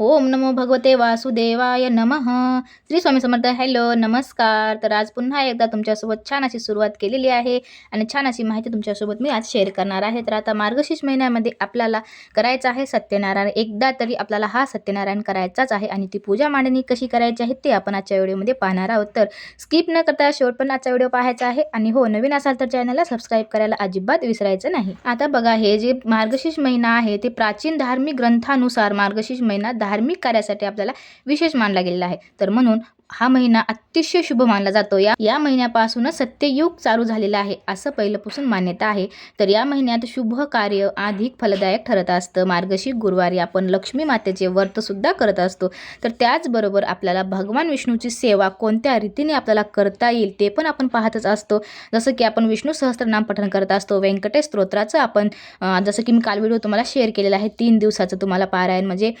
ओम नमो भगवते वासुदेवाय नमः. श्री स्वामी समर्थ हॅलो नमस्कार. तर आज पुन्हा एकदा तुमच्यासोबत छान अशी सुरुवात केलेली आहे आणि छान अशी माहिती तुमच्यासोबत मी आज शेअर करणार आहे. तर आता मार्गशीर्ष महिन्यामध्ये आपल्याला करायचं आहे सत्यनारायण. एकदा तरी आपल्याला हा सत्यनारायण करायचाच आहे आणि ती पूजा मांडणी कशी करायची आहे ते आपण आजच्या व्हिडिओमध्ये पाहणार आहोत. तर स्किप न करता शेवट पण आजचा व्हिडिओ पाहायचा आहे आणि हो नवीन असाल तर चॅनलला सबस्क्राईब करायला अजिबात विसरायचं नाही. आता बघा हे जे मार्गशीर्ष महिना आहे ते प्राचीन धार्मिक ग्रंथानुसार मार्गशीर्ष महिना धार्मिक कार्यासाठी आपल्याला विशेष मानला गेलेला आहे. तर म्हणून हा महिना अतिशय शुभ मानला जातो. या या महिन्यापासूनच सत्ययुग चालू झालेला आहे असं पहिल्यापासून मान्यता आहे. तर या महिन्यात शुभ कार्य अधिक फलदायक ठरत असतं. मार्गशीर गुरुवारी आपण लक्ष्मी मातेचे व्रतसुद्धा करत असतो. तर त्याचबरोबर आपल्याला भगवान विष्णूची सेवा कोणत्या रीतीने आपल्याला करता येईल ते पण आपण पाहतच असतो. जसं की आपण विष्णू सहस्त्रनाम पठण करत असतो. व्यंकटेश स्तोत्राचं आपण जसं की मी काल व्हिडिओ तुम्हाला शेअर केलेला आहे तीन दिवसाचं तुम्हाला पारायण. म्हणजे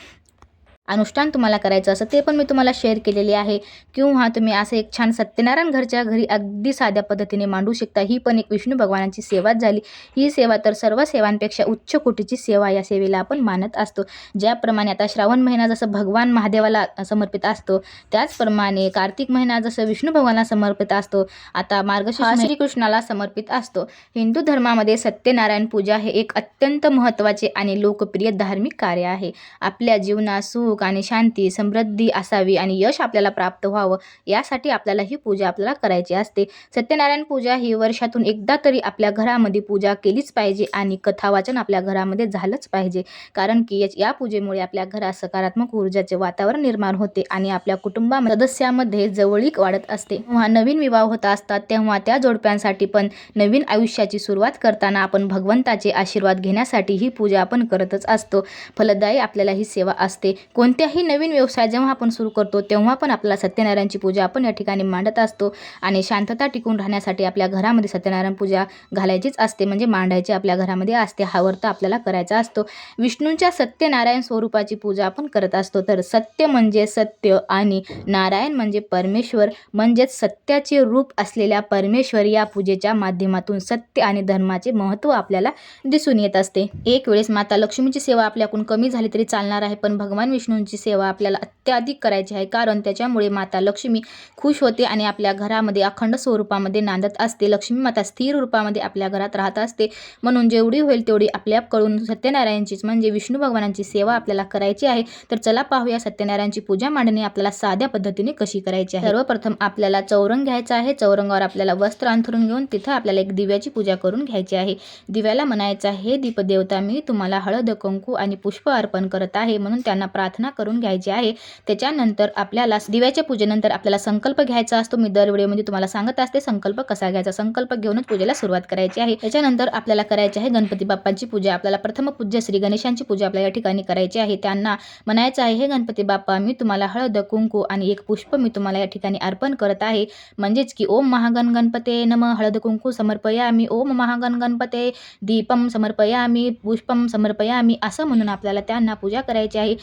अनुष्ठान तुम्हाला करायचं असं ते पण मी तुम्हाला शेअर केलेले आहे. किंवा तुम्ही असं एक छान सत्यनारायण घरच्या घरी अगदी साध्या पद्धतीने मांडू शकता. ही पण एक विष्णू भगवानाची सेवाच झाली. ही सेवा तर सर्व सेवांपेक्षा उच्च कोटीची सेवा या सेवेला आपण मानत असतो. ज्याप्रमाणे आता श्रावण महिना जसं भगवान महादेवाला समर्पित असतो त्याचप्रमाणे कार्तिक महिना जसं विष्णू भगवानाला समर्पित असतो आता मार्गशीर्ष श्रीकृष्णाला समर्पित असतो. हिंदू धर्मामध्ये सत्यनारायण पूजा हे एक अत्यंत महत्त्वाचे आणि लोकप्रिय धार्मिक कार्य आहे. आपल्या जीवनात सुख आणि शांती समृद्धी असावी आणि यश आपल्याला प्राप्त व्हावं यासाठी आपल्याला ही पूजा आपल्याला करायची असते. सत्यनारायण पूजा ही वर्षातून एकदा तरी आपल्या घरामध्ये पूजा केलीच पाहिजे आणि कथा वाचन आपल्या घरामध्ये झालंच पाहिजे. कारण की या पूजेमुळे आपल्या घरात सकारात्मक ऊर्जाचे वातावरण निर्माण होते आणि आपल्या कुटुंबा सदस्यामध्ये जवळीक वाढत असते. तेव्हा नवीन विवाह होत असतात तेव्हा त्या जोडप्यांसाठी पण नवीन आयुष्याची सुरुवात करताना आपण भगवंताचे आशीर्वाद घेण्यासाठी ही पूजा आपण करतच असतो. फलदायी आपल्याला ही सेवा असते. कोणत्याही नवीन व्यवसाय जेव्हा आपण सुरू करतो तेव्हा पण आपल्याला सत्यनारायणची पूजा आपण या ठिकाणी मांडत असतो. आणि शांतता टिकून राहण्यासाठी आपल्या घरामध्ये सत्यनारायण पूजा घालायचीच असते. म्हणजे मांडायची आपल्या घरामध्ये असते. हा व्रत आपल्याला करायचा असतो. विष्णूंच्या सत्यनारायण स्वरूपाची पूजा आपण करत असतो. तर सत्य म्हणजे सत्य आणि नारायण म्हणजे परमेश्वर. म्हणजेच सत्याचे रूप असलेल्या परमेश्वर या पूजेच्या माध्यमातून सत्य आणि धर्माचे महत्त्व आपल्याला दिसून येत असते. एक वेळेस माता लक्ष्मीची सेवा आपल्याकडून कमी झाली तरी चालणार आहे. पण भगवान विष्णू विष्णूंची सेवा आपल्याला अत्याधिक करायची आहे. कारण त्याच्यामुळे माता लक्ष्मी खुश होते आणि आपल्या घरामध्ये अखंड स्वरूपामध्ये नांदत असते. लक्ष्मी माता स्थिर रूपामध्ये आपल्या घरात राहत असते. म्हणून जेवढी होईल तेवढी आपल्याकडून सत्यनारायणचीच म्हणजे विष्णू भगवानांची सेवा आपल्याला करायची आहे. तर चला पाहूया सत्यनारायणची पूजा मांडणी आपल्याला साध्या पद्धतीने कशी करायची आहे. सर्वप्रथम आपल्याला चौरंग घ्यायचा आहे. चौरंगावर आपल्याला वस्त्र अंथरून घेऊन तिथं आपल्याला एक दिव्याची पूजा करून घ्यायची आहे. दिव्याला म्हणायचं आहे हे दीपदेवता मी तुम्हाला हळद कुंकू आणि पुष्प अर्पण करत आहे. म्हणून त्यांना प्रार्थना करून घ्यायची आहे. त्याच्यानंतर आपल्याला दिव्याच्या पूजेनंतर आपल्याला संकल्प घ्यायचा असतो. मी दर व्हिडिओमध्ये तुम्हाला सांगत असते संकल्प कसा घ्यायचा? संकल्प घेऊनच पूजेला सुरुवात करायची आहे. त्याच्यानंतर आपल्याला करायची आहे गणपती बाप्पांची पूजा. आपल्याला प्रथम पूज्य श्री गणेशांची पूजा आपल्या या ठिकाणी करायची आहे. त्यांना म्हणायचं आहे हे गणपती बाप्पा मी तुम्हाला हळद कुंकू आणि एक पुष्प मी तुम्हाला या ठिकाणी अर्पण करत आहे. म्हणजेच की ओम महागण गणपते नम हळद कुंकू समर्पयामी. ओम महागण गणपते दीपम समर्पयामी पुष्पम समर्पयामी. असं म्हणून आपल्याला त्यांना पूजा करायची आहे.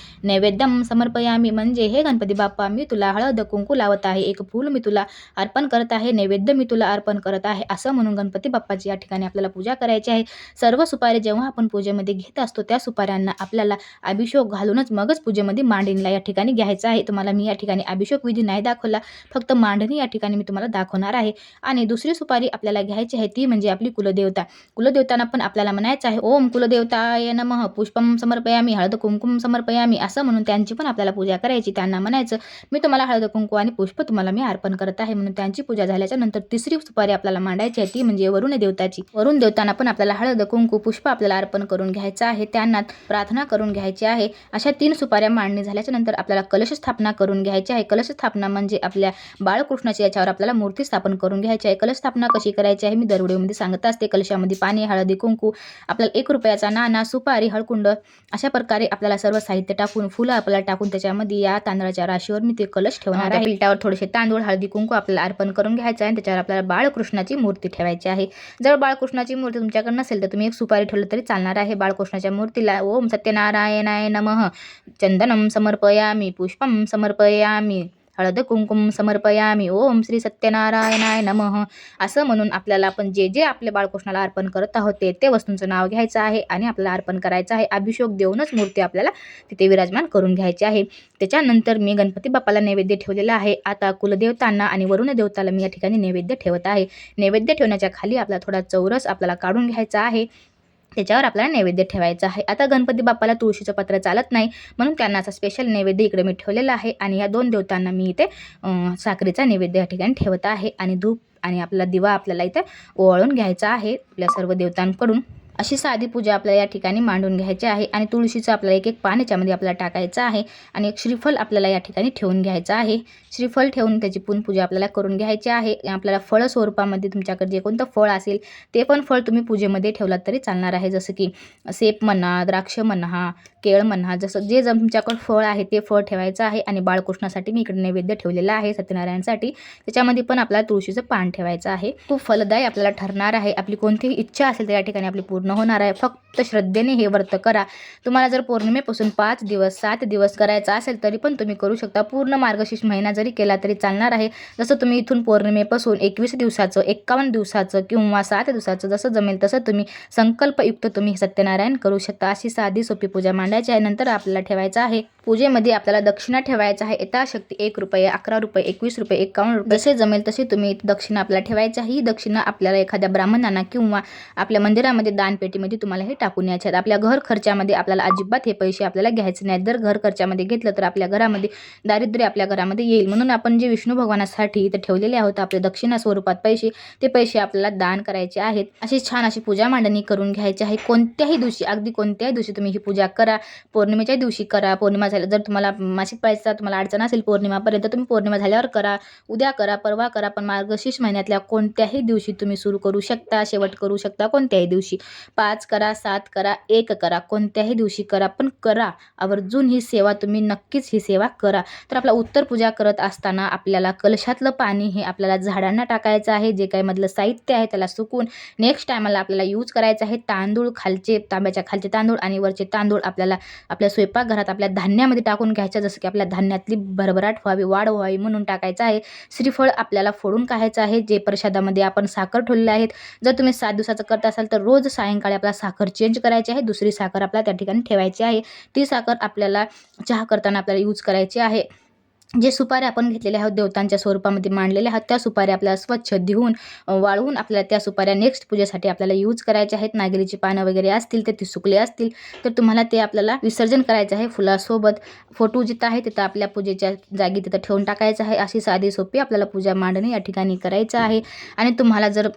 नैवेद्यम समर्पयामी. म्हणजे हे गणपती बाप्पा मी तुला हळद कुंकू लावत आहे. एक फूल मी तुला अर्पण करत आहे. नैवेद्य मी तुला अर्पण करत आहे. असं म्हणून गणपती बाप्पाची या ठिकाणी आपल्याला पूजा करायची आहे. सर्व सुपारी जेव्हा आपण पूजेमध्ये घेत असतो त्या सुपाऱ्यांना आपल्याला अभिषेक घालूनच मगच पूजेमध्ये मांडणीला या ठिकाणी घ्यायचं आहे. तुम्हाला मी या ठिकाणी अभिषेक विधी नाही दाखवला. फक्त मांडणी या ठिकाणी मी तुम्हाला दाखवणार आहे. आणि दुसरी सुपारी आपल्याला घ्यायची आहे ती म्हणजे आपली कुलदेवता. कुलदेवतांना पण आपल्याला म्हणायचं आहे ओम कुलदेवताय नमः. पुष्पम समर्पयामी हळद कुंकुम समर्पयामी. असं म्हणून त्यांची पण आपल्याला पूजा करायची. त्यांना म्हणायचं मी तुम्हाला हळद कुंकू आणि पुष्प तुम्हाला मी अर्पण करत आहे. म्हणून त्यांची पूजा झाल्याच्यानंतर तिसरी सुपारी आपल्याला मांडायची आहे ती म्हणजे वरुण देवताची. वरुण देवतांना पण आपल्याला हळद कुंकू पुष्प आपल्याला अर्पण करून घ्यायचं आहे. त्यांना प्रार्थना करून घ्यायची आहे. अशा तीन सुपाऱ्या मांडणी झाल्याच्यानंतर आपल्याला कलश स्थापना करून घ्यायची आहे. कलश स्थापना म्हणजे आपल्या बाळकृष्णाची याच्यावर आपल्याला मूर्ती स्थापन करून घ्यायची आहे. कलश स्थापना कशी करायची आहे? मी दर व्हिडिओमध्ये सांगत असते. कलशामध्ये पाणी हळदी कुंकू आपल्याला एक रुपयाचा नाना सुपारी हळकुंड अशा प्रकारे आपल्याला सर्व साहित्य टाकून फुल आपल्याला टाकून त्याच्यामध्ये या तांदळाच्या राशीवर मी ते कलश ठेवणार आहे. पिलटावर थोडेसे तांदूळ हळदी कुंकू आपल्याला अर्पण करून घ्यायचं आहे आणि त्याच्यावर आपल्याला बाळकृष्णाची मूर्ती ठेवायची आहे. जर बाळकृष्णाची मूर्ती तुमच्याकडे नसेल तर तुम्ही एक सुपारी ठेवलं तरी चालणार आहे. बाळकृष्णाच्या मूर्तीला ओम सत्यनारायणाय नमः. चंदनम समर्पयामी पुष्पम समर्पयामी हळद कुंकुम समर्पयामी. ओम श्री सत्यनारायणाय नमः. असं म्हणून आपल्याला आपण जे जे आपल्या बाळकृष्णाला अर्पण करत आहोत ते ते वस्तूंचं नाव घ्यायचं आहे आणि आपल्याला अर्पण करायचं आहे. अभिषेक देऊनच मूर्ती आपल्याला तिथे विराजमान करून घ्यायची आहे. त्याच्यानंतर मी गणपती बाप्पाला नैवेद्य ठेवलेला आहे. आता कुलदेवतांना आणि वरुण देवताला मी या ठिकाणी नैवेद्य ठेवत आहे. नैवेद्य ठेवण्याच्या खाली आपला थोडा चौरस आपल्याला काढून घ्यायचा आहे. त्याच्यावर आपल्याला नैवेद्य ठेवायचं आहे. आता गणपती बाप्पाला तुळशीचं पत्र चालत नाही म्हणून त्यांना असा स्पेशल नैवेद्य इकडे मी ठेवलेला आहे आणि या दोन देवतांना मी इथे साखरेचा नैवेद्य या ठिकाणी ठेवत आहे. आणि धूप आणि आपला दिवा आपल्याला इथे ओवाळून घ्यायचा आहे. आपल्या सर्व देवतांकडून अशी साधी पूजा आपल्याला या ठिकाणी मांडून घ्यायची आहे आणि तुळशीचं आपल्याला एक एक पान याच्यामध्ये आपल्याला टाकायचं आहे आणि एक श्रीफल आपल्याला या ठिकाणी ठेवून घ्यायचं आहे. श्रीफल ठेवून त्याची पूर्ण पूजा आपल्याला करून घ्यायची आहे. आपल्याला फळ स्वरूपामध्ये तुमच्याकडे जे कोणतं फळ असेल ते पण फळ तुम्ही पूजेमध्ये ठेवलात तरी चालणार आहे. जसं की सेप म्हणा द्राक्ष म्हणा केळ म्हणा जसं जे तुमच्याकडं फळ आहे ते फळ ठेवायचं आहे आणि बाळकृष्णासाठी मी इकडे नैवेद्य ठेवलेलं आहे सत्यनारायणसाठी. त्याच्यामध्ये पण आपल्याला तुळशीचं पान ठेवायचं आहे. खूप फलदायी आपल्याला ठरणार आहे. आपली कोणतीही इच्छा असेल तर या ठिकाणी आपली पूर्ण होणार आहे. फक्त श्रद्धेने हे व्रत करा. तुम्हाला जर पौर्णिमेपासून पाच दिवस सात दिवस करायचा असेल तरी पण तुम्ही करू शकता. पूर्ण मार्गशीर्ष महिना जरी केला तरी चालणार आहे. जसं तुम्ही इथून पौर्णिमेपासून एकवीस दिवसाचं एक्कावन्न दिवसाचं किंवा सात दिवसाचं जसं जमेल तसं तुम्ही संकल्पयुक्त तुम्ही सत्यनारायण करू शकता. अशी साधी सोपी पूजा मांडायचे आहे नंतर आपल्याला ठेवायचं आहे. पूजेमध्ये आपल्याला दक्षिणा ठेवायचं आहे. यथाशक्ती एक रुपये अकरा रुपये एकवीस रुपये एकावन्न रुपये. जसे जमेल तसे तुम्ही दक्षिणा आपल्याला ठेवायची आहे. ही दक्षिणा आपल्याला एखाद्या ब्राह्मणांना किंवा आपल्या मंदिरामध्ये दानपेटीमध्ये तुम्हाला हे टाकून यायचे आहेत. आपल्या घर खर्चामध्ये आपल्याला अजिबात हे पैसे आपल्याला घ्यायचे नाहीत. जर घर खर्चामध्ये घेतलं तर आपल्या घरामध्ये दारिद्र्य आपल्या घरामध्ये येईल. म्हणून आपण जे विष्णू भगवानासाठी इथे ठेवलेले आहोत आपले दक्षिणा स्वरूपात पैसे ते पैसे आपल्याला दान करायचे आहेत. अशी छान अशी पूजा मांडणी करून घ्यायची आहे. कोणत्याही दिवशी अगदी कोणत्याही दिवशी तुम्ही ही पूजा करा. पौर्णिमेच्या दिवशी करा पौर्णिमा झाल्या जर तुम्हाला मासिक पाळीचा तुम्हाला अडचण असेल पौर्णिमापर्यंत तुम्ही पौर्णिमा झाल्यावर करा उद्या करा परवा करा पण मार्गशीर्ष महिन्यातल्या कोणत्याही दिवशी तुम्ही सुरू करू शकता शेवट करू शकता कोणत्याही दिवशी. पाच करा सात करा एक करा कोणत्याही दिवशी करा पण करा. आवर्जून ही सेवा तुम्ही नक्कीच ही सेवा करा. तर आपला उत्तर पूजा करत असताना आपल्याला कलशातलं पाणी हे आपल्याला झाडांना टाकायचं आहे जे काही मधलं साहित्य आहे त्याला सुकून नेक्स्ट टायमाला आपल्याला यूज करायचं आहे तांदूळ खालचे तांब्याच्या खालचे तांदूळ आणि वरचे तांदूळ आपल्याला आपल्या स्वयंपाकघरात आपल्या धान्यामध्ये टाकून घ्यायचं जसं की आपल्या धान्यातली भरभराट व्हावी वाढ व्हावी म्हणून टाकायचं आहे. श्रीफळ आपल्याला फोडून काढायचं आहे जे प्रसादामध्ये आपण साखर ठेवलेले आहेत. जर तुम्ही सात दिवसाचं करत असाल तर रोज सायंकाळी आपल्याला साखर चेंज करायची आहे दुसरी साखर आपल्याला त्या ठिकाणी ठेवायची आहे. ती साखर आपल्याला चहा करताना आपल्याला यूज करायची आहे. जे सुपाऱ्या आपण घेतलेल्या आहोत देवतांच्या स्वरूपामध्ये मांडलेल्या आहात त्या सुपाऱ्या आपल्याला स्वच्छ धुवून वाळवून आपल्याला त्या सुपाऱ्या नेक्स्ट पूजेसाठी आपल्याला यूज करायच्या आहेत. नागिरीची पानं वगैरे असतील तर ती सुकले असतील तर तुम्हाला ते आपल्याला विसर्जन करायचं आहे फुलासोबत. फोटो जिथं आहे तिथं आपल्या पूजेच्या जागी तिथं ठेवून टाकायचं आहे. अशी साधी सोपी आपल्याला पूजा मांडणी या ठिकाणी करायचं आहे. आणि तुम्हाला जर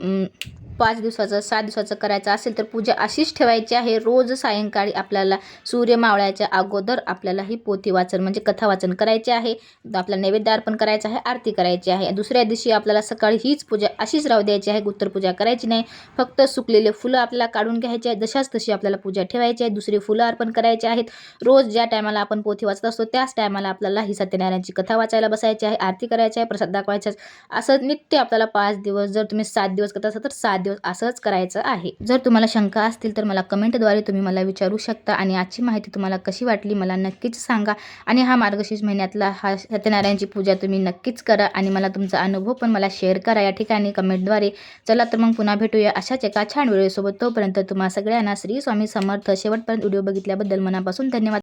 पाच दिवसाचं सात दिवसाचं करायचं असेल तर पूजा अशीच ठेवायची आहे. रोज सायंकाळी आपल्याला सूर्य मावळ्याच्या अगोदर आपल्याला ही पोथी वाचन म्हणजे कथा वाचन करायचे आहे. आपला नैवेद्य अर्पण करायचं आहे आरती करायची आहे. दुसऱ्या दिवशी आपल्याला सकाळी हीच पूजा अशीच राहू द्यायची आहे. उत्तर पूजा करायची नाही. फक्त सुकलेले फुलं आपल्याला काढून घ्यायचे आहे. जशाच तशी आपल्याला पूजा ठेवायची आहे. दुसरी फुलं अर्पण करायची आहेत. रोज ज्या टायमाला आपण पोथी वाचत असतो त्याच टायमाला आपल्याला ही सत्यनारायणची कथा वाचायला बसायची आहे. आरती करायची आहे. प्रसाद दाखवायचा आहे. असं नित्य आपल्याला पाच दिवस जर तुम्ही सात दिवस करत असाल तर सात दिवस असंच करायचं आहे. जर तुम्हाला शंका असतील तर मला कमेंटद्वारे तुम्ही मला विचारू शकता आणि आजची माहिती तुम्हाला कशी वाटली मला नक्कीच सांगा. आणि हा मार्गशीर्ष महिन्यातला हा सत्यनारायणची पूजा तुम्ही नक्कीच करा आणि मला तुमचा अनुभव पण मला शेअर करा या ठिकाणी कमेंटद्वारे. चला तर मग पुन्हा भेटूया अशाच एका छान व्हिडिओसोबत. तोपर्यंत तुम्हा सगळ्यांना श्री स्वामी समर्थ. शेवटपर्यंत व्हिडिओ बघितल्याबद्दल मनापासून धन्यवाद.